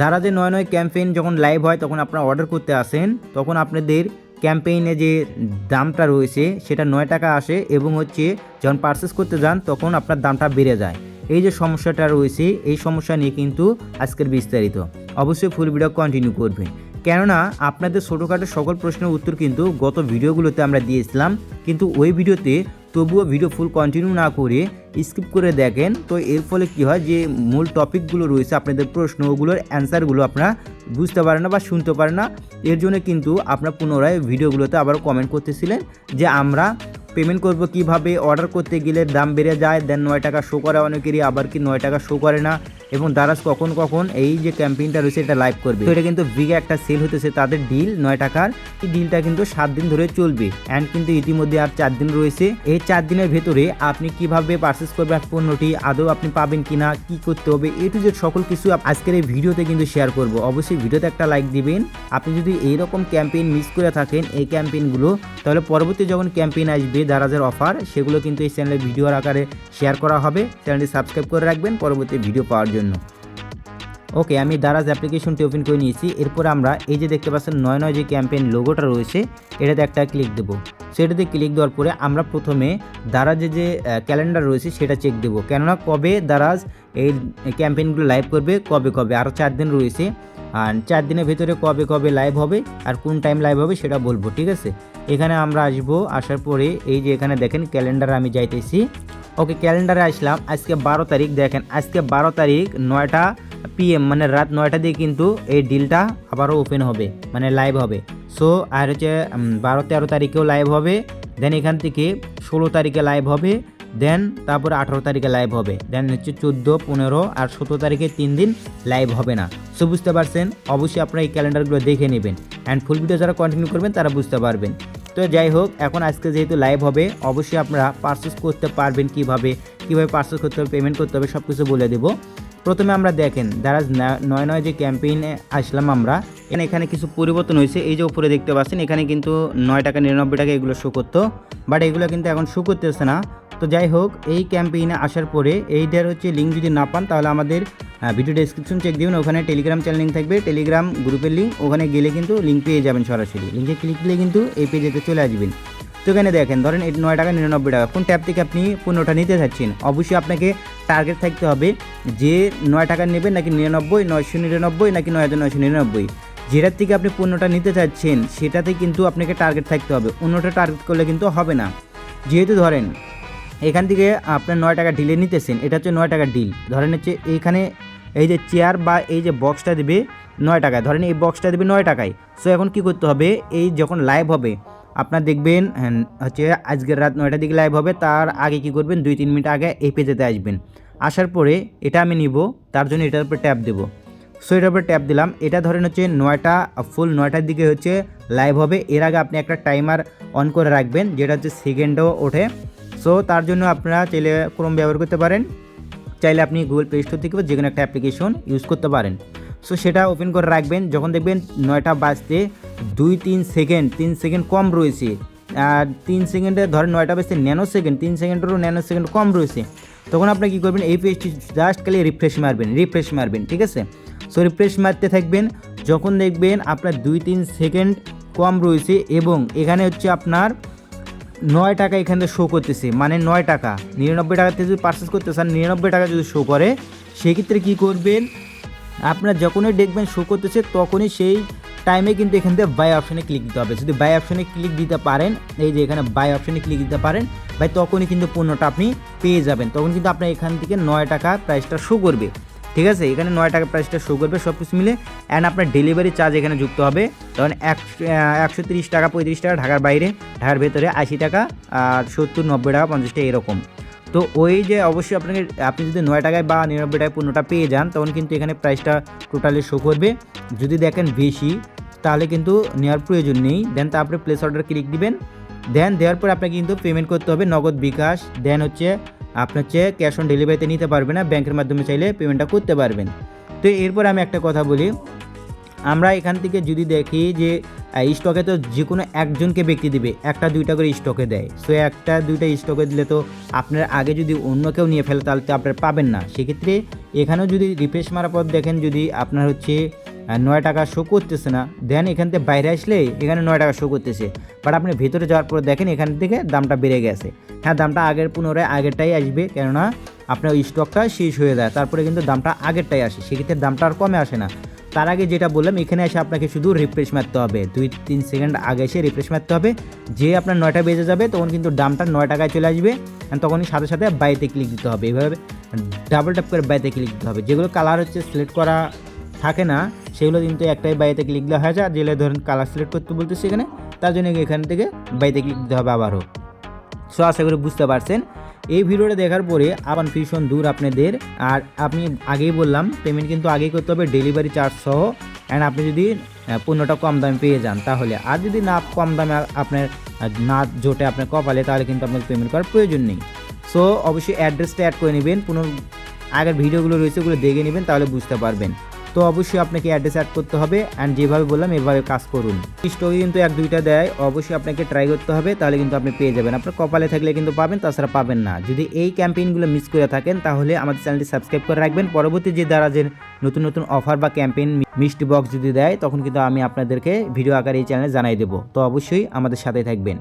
দারাজে নয় নয় ক্যাম্পেইন যখন লাইভ হয়, তখন আপনারা অর্ডার করতে আসেন, তখন আপনাদের ক্যাম্পেইনে যে দামটা রয়েছে, সেটা নয় টাকা আসে এবং হচ্ছে যখন পারচেস করতে যান, তখন আপনার দামটা বেড়ে যায়। এই যে সমস্যাটা রয়েছে, এই সমস্যা নিয়ে কিন্তু আজকের বিস্তারিত। অবশ্যই ফুল ভিডিও কন্টিনিউ করবেন। কেননা আপনাদের ছোটোখাটো সকল প্রশ্নের উত্তর কিন্তু গত ভিডিওগুলোতে আমরা দিয়েছিলাম, কিন্তু ওই ভিডিওতে তবুও ভিডিও ফুল কন্টিনিউ না করে স্কিপ করে দেখেন। তো এর ফলে কি হয় যে মূল টপিকগুলো রয়েছে আপনাদের প্রশ্ন, ওগুলোর অ্যান্সারগুলো আপনারা বুঝতে পারেন না বা শুনতে পারেন না। এর জন্য কিন্তু আপনারা পুনরায় ভিডিওগুলোতে আবার কমেন্ট করতেছিলেন যে আমরা পেমেন্ট করব কীভাবে অর্ডার করতে গেলে দাম বেড়ে যায় দেন নয় টাকা শো করে অনেকেরই, আবার কি নয় টাকা শো করে না? এবং দারাজ কখন কখন এই যে ক্যাম্পেইনটা রয়েছে, এটা লাইভ করবে। এটা কিন্তু বিগে একটা সেল হতেছে তাদের ডিল নয় টাকার। এই ডিলটা কিন্তু সাত দিন ধরে চলবে। অ্যান্ড কিন্তু ইতিমধ্যে আর চার দিন রয়েছে। এই চার দিনের ভেতরে আপনি কীভাবে পারচেস করবেন পণ্যটি, আদৌ আপনি পাবেন কিনা, কি করতে হবে, এ টু জেড সকল কিছু আজকের এই ভিডিওতে কিন্তু শেয়ার করব। অবশ্যই ভিডিওতে একটা লাইক দিবেন। আপনি যদি এইরকম ক্যাম্পেইন মিস করে থাকেন, এই ক্যাম্পেইনগুলো তাহলে পরবর্তী যখন ক্যাম্পেইন আসবে, দারাজের অফার সেগুলো কিন্তু এই চ্যানেলে ভিডিওর আকারে শেয়ার করা হবে। চ্যানেলটি সাবস্ক্রাইব করে রাখবেন। পরবর্তী ভিডিও পাওয়ার জন্য। ওকে, আমি দারাজ অ্যাপ্লিকেশনটি ওপেন করে নিয়েছি। এরপর আমরা এই যে দেখতে পাচ্ছেন নয় নয় যে ক্যাম্পেইন লোগোটা রয়েছে, এটাতে একটা ক্লিক দেবো। সেটাতে ক্লিক দেওয়ার পরে আমরা প্রথমে দারাজে যে ক্যালেন্ডার রয়েছে সেটা চেক দেবো। কেননা কবে দারাজ এই ক্যাম্পেইনগুলো লাইভ করবে, কবে কবে? আরও চার দিন রয়েছে। আর চার দিনের ভেতরে কবে কবে লাইভ হবে আর কোন টাইম লাইভ হবে সেটা বলব, ঠিক আছে? এখানে আমরা আসব, আসার পরে এই যে এখানে দেখেন ক্যালেন্ডার আমি যাইতেছি। ওকে ক্যালেন্ডারে আসলাম। আজকে বারো তারিখ, দেখেন, আজকে বারো তারিখ নয়টা পিএম মানে রাত নয়টা দিয়ে কিন্তু এই ডিলটা আবারও ওপেন হবে মানে লাইভ হবে। সো আর হচ্ছে বারো, তেরো তারিখেও লাইভ হবে দেন এখান থেকে ষোলো তারিখে লাইভ হবে দেন তারপরে আঠারো তারিখে লাইভ হবে দেন হচ্ছে চোদ্দ, পনেরো আর সতেরো তারিখে তিন দিন লাইভ হবে না। সো বুঝতে পারছেন? অবশ্যই আপনারা এই ক্যালেন্ডারগুলো দেখে নেবেন। অ্যান্ড ফুল ভিডিও যারা কন্টিনিউ করবেন, তারা বুঝতে পারবেন। তো যাই হোক, এখন আজকে যেহেতু লাইভ হবে, অবশ্যই আপনারা পারচেস করতে পারবেন কীভাবে কীভাবে পারচেস করতে হবে পেমেন্ট করতে হবে সব কিছু বলে দেবো। প্রথমে আমরা দেখেন যারা নয় নয় যে ক্যাম্পেইনে আসলাম আমরা, এখানে এখানে কিছু পরিবর্তন হয়েছে। এই যে উপরে দেখতে পাচ্ছেন, এখানে কিন্তু নয় টাকা, নিরানব্বই টাকা এগুলো শো করতো বাট এগুলো কিন্তু এখন শো করতেছে না। তো যাই হোক, এই ক্যাম্পেইনে আসার পরে এইটার হচ্ছে লিঙ্ক যদি না পান, তাহলে আমাদের ভিডিও ডেসক্রিপশন চেক দিবেন। ওখানে টেলিগ্রাম চ্যানেল লিঙ্ক থাকবে। টেলিগ্রাম গ্রুপের লিঙ্ক ওখানে গেলে কিন্তু লিঙ্ক পেয়ে যাবেন সরাসরি। লিঙ্কে ক্লিক দিলে কিন্তু এই পেজেতে চলে আসবেন। তো এখানে দেখেন, ধরেন নয় টাকা নিরানব্বই টাকা, কোন ট্যাব থেকে আপনি পণ্যটা নিতে চাচ্ছেন? অবশ্যই আপনাকে টার্গেট থাকতে হবে যে নয় টাকা নেবেন নাকি নিরানব্বই, নয়শো নিরানব্বই নাকি নয় হাজার নয়শো নিরানব্বই। যেটার থেকে আপনি পণ্যটা নিতে চাচ্ছেন, সেটাতে কিন্তু আপনাকে টার্গেট থাকতে হবে। অন্যটা টার্গেট করলে কিন্তু হবে না। যেহেতু ধরেন, এখান থেকে আপনার নয় টাকা ডিলে নিতেছেন, এটা হচ্ছে নয় টাকা ডিল ধরেন হচ্ছে এইখানে এই যে চেয়ার বা এই যে বক্সটা দেবে নয় টাকায়, ধরেন এই বক্সটা দেবে নয় টাকায়। সো এখন কি করতে হবে? এই যখন লাইভ হবে আপনার দেখবেন হ্যাঁ, হচ্ছে আজকের রাত নয়টার দিকে লাইভ হবে তার আগে কি করবেন দুই তিন মিনিট আগে এই পেজেতে আসবেন। আসার পরে এটা আমি নিব তার জন্য এটার উপর ট্যাপ দেবো। সো এটার উপর ট্যাপ দিলাম। এটা ধরেন হচ্ছে নয়টা ফুল নয়টার দিকে হচ্ছে লাইভ হবে। এর আগে আপনি একটা টাইমার অন করে রাখবেন যেটা হচ্ছে সেকেন্ডও ওঠে। সো তার জন্য আপনারা চাইলে ক্রোম ব্যবহার করতে পারেন। চাইলে আপনি গুগল প্লে স্টোর থেকে যে কোনো একটা অ্যাপ্লিকেশন ইউজ করতে পারেন। সো সেটা ওপেন করে রাখবেন। যখন দেখবেন নয়টা বাজতে দুই তিন সেকেন্ড তিন সেকেন্ড কম রয়েছে। আর তিন সেকেন্ডে ধরেন নয়টা বাজতে ন্যানো সেকেন্ড তিন সেকেন্ডেরও ন্যানো সেকেন্ড কম রয়েছে। তখন আপনি কী করবেন? এই পেজটি জাস্ট খালি রিফ্রেশ মারবেন রিফ্রেশ মারবেন, ঠিক আছে? সো রিফ্রেশ মারতে থাকবেন। যখন দেখবেন আপনার দুই তিন সেকেন্ড কম রয়েছে এবং এখানে হচ্ছে আপনার নয় টাকা এখানে শো করতেছে মানে নয় টাকা। নিরানব্বই টাকাতে যদি পারচেস করতে চান, নিরানব্বই টাকা যদি শো করে, সেক্ষেত্রে কী করবেন? আপনার যখনই দেখবেন শো করতেছে, তখনই সেই টাইমে কিন্তু এখান থেকে বাই অপশানে ক্লিক দিতে হবে। যদি বাই অপশানে ক্লিক দিতে পারেন, এই যে এখানে বাই অপশানে ক্লিক দিতে পারেন, ভাই তখনই কিন্তু পণ্যটা আপনি পেয়ে যাবেন। তখন কিন্তু আপনার এখান থেকে নয় টাকা প্রাইসটা শো করবে। ঠিক আছে? এখানে নয় টাকা প্রাইসটা শো করবে সব কিছু মিলে। অ্যান্ড আপনার ডেলিভারি চার্জ এখানে যুক্ত হবে। তখন একশো তিরিশ টাকা, পঁয়ত্রিশ টাকা ঢাকার বাইরে। ঢাকার ভেতরে আশি টাকা, আর সত্তর, নব্বই টাকা, পঞ্চাশ টাকা, এরকম। তো ওই যে অবশ্যই আপনাকে, আপনি যদি নয় টাকায় বা নিরানব্বই টাকায় পণ্যটা পেয়ে যান, তখন কিন্তু এখানে প্রাইসটা টোটালি শো করবে। যদি দেখেন বেশি, তাহলে কিন্তু নেওয়ার প্রয়োজন নেই। দেন তারপরে প্লেস অর্ডার ক্লিক দিবেন। দেন দেওয়ার পর আপনাকে কিন্তু পেমেন্ট করতে হবে নগদ বিকাশ। দেন হচ্ছে আপনার হচ্ছে ক্যাশ অন ডেলিভারিতে নিতে পারবে না ব্যাংকের মাধ্যমে চাইলে পেমেন্টটা করতে পারবেন। তো এরপর আমি একটা কথা বলি। আমরা এখান থেকে যদি দেখি যে স্টকে তো যে কোনো একজনকে ব্যক্তি দিবে, একটা দুইটা করে স্টকে দেয়। সো একটা দুইটা স্টকে দিলে তো আপনার আগে যদি অন্য কেউ নিয়ে ফেলে, তাহলে তো আপনার পাবেন না। সেক্ষেত্রে এখানেও যদি রিফ্রেশ মারার পর দেখেন যদি আপনার হচ্ছে নয় টাকা শো করতেছে না দেন এখান থেকে বাইরে আসলে এখানে নয় টাকা শো করতেছে। বাট আপনি ভেতরে যাওয়ার পর দেখেন এখান থেকে দামটা বেড়ে গেছে। হ্যাঁ দামটা আগের পুনরায় আগেরটাই আসবে, কেননা আপনার স্টকটা শেষ হয়ে যায়। তারপরে কিন্তু দামটা আগেরটাই আসে। সেক্ষেত্রে দামটা আর কমে আসে না। তার আগে যেটা বললাম, এখানে এসে আপনাকে শুধু রিফ্রেশ মারতে হবে। দুই তিন সেকেন্ড আগে এসে রিফ্রেশ মারতে হবে। যে আপনার নয়টা বেজে যাবে, তখন কিন্তু দামটা নয় টাকায় চলে আসবে। তখনই সাথে সাথে বাইতে ক্লিক দিতে হবে। এইভাবে ডাবল ট্যাপ করে বাইতে ক্লিক দিতে হবে। যেগুলো কালার হচ্ছে সিলেক্ট করা থাকে না, সেগুলো কিন্তু একটাই বাইতে ক্লিক দেওয়া হয়ে যায়। যেগুলো ধরুন কালার সিলেক্ট করতে বলতেছি এখানে, তার জন্য এখান থেকে বাইতে ক্লিক দিতে হবে আবারও। সো আশা করি বুঝতে পারছেন। এই ভিডিওটা দেখার পরে আবার ভীষণ দূর আপনাদের। আর আপনি আগেই বললাম পেমেন্ট কিন্তু আগেই করতে হবে ডেলিভারি চার্জ সহ। অ্যান্ড আপনি যদি পণ্যটা কম দামে পেয়ে যান তাহলে। আর যদি না কম দামে আপনার না জোটে আপনার কপালে, তাহলে কিন্তু আপনার পেমেন্ট করার প্রয়োজন নেই। সো অবশ্যই অ্যাড্রেসটা অ্যাড করে নেবেন। পুনর আগের ভিডিওগুলো রয়েছে, ওগুলো দেখে নেবেন, তাহলে বুঝতে পারবেন। তো অবশ্যই আপনাকে অ্যাড্রেস অ্যাড করতে হবে অ্যান্ড যেভাবে বললাম এভাবে কাজ করুন। স্টোরি কিন্তু এক দুইটা দেয়, অবশ্যই আপনাকে ট্রাই করতে হবে, তাহলে কিন্তু আপনি পেয়ে যাবেন। আপনার কপালে থাকলে কিন্তু পাবেন, তাছাড়া পাবেন না। যদি এই ক্যাম্পেইনগুলো মিস করে থাকেন, তাহলে আমাদের চ্যানেলটি সাবস্ক্রাইব করে রাখবেন। পরবর্তী যে দ্বারা যে নতুন নতুন অফার বা ক্যাম্পেইন মিষ্টি বক্স যদি দেয়, তখন কিন্তু আমি আপনাদেরকে ভিডিও আকারে এই চ্যানেলে জানাই দেবো। তো অবশ্যই আমাদের সাথে থাকবেন।